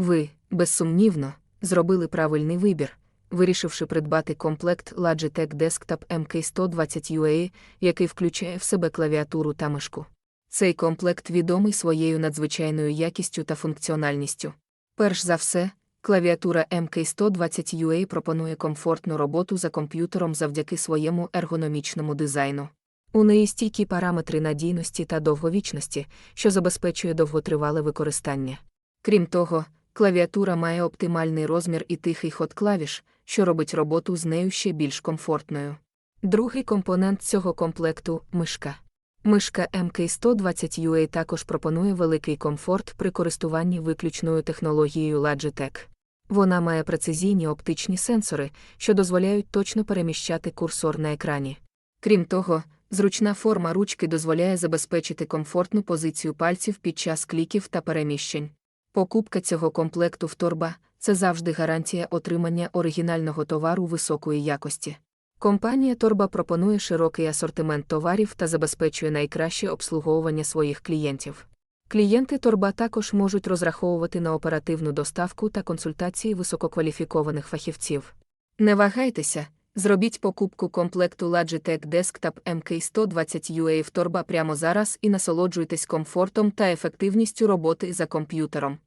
Ви, безсумнівно, зробили правильний вибір, вирішивши придбати комплект Logitech Desktop MK120 UA, який включає в себе клавіатуру та мишку. Цей комплект відомий своєю надзвичайною якістю та функціональністю. Перш за все, клавіатура MK120 UA пропонує комфортну роботу за комп'ютером завдяки своєму ергономічному дизайну. У неї стійкі параметри надійності та довговічності, що забезпечує довготривале використання. Крім того, клавіатура має оптимальний розмір і тихий ход клавіш, що робить роботу з нею ще більш комфортною. Другий компонент цього комплекту мишка. Мишка MK120 UA також пропонує великий комфорт при користуванні виключною технологією Logitech. Вона має прецизійні оптичні сенсори, що дозволяють точно переміщати курсор на екрані. Крім того, зручна форма ручки дозволяє забезпечити комфортну позицію пальців під час кліків та переміщень. Покупка цього комплекту в торба це завжди гарантія отримання оригінального товару високої якості. Компанія Торба пропонує широкий асортимент товарів та забезпечує найкраще обслуговування своїх клієнтів. Клієнти Торба також можуть розраховувати на оперативну доставку та консультації висококваліфікованих фахівців. Не вагайтеся, зробіть покупку комплекту Logitech Desktop MK120 UA в Торба прямо зараз і насолоджуйтесь комфортом та ефективністю роботи за комп'ютером.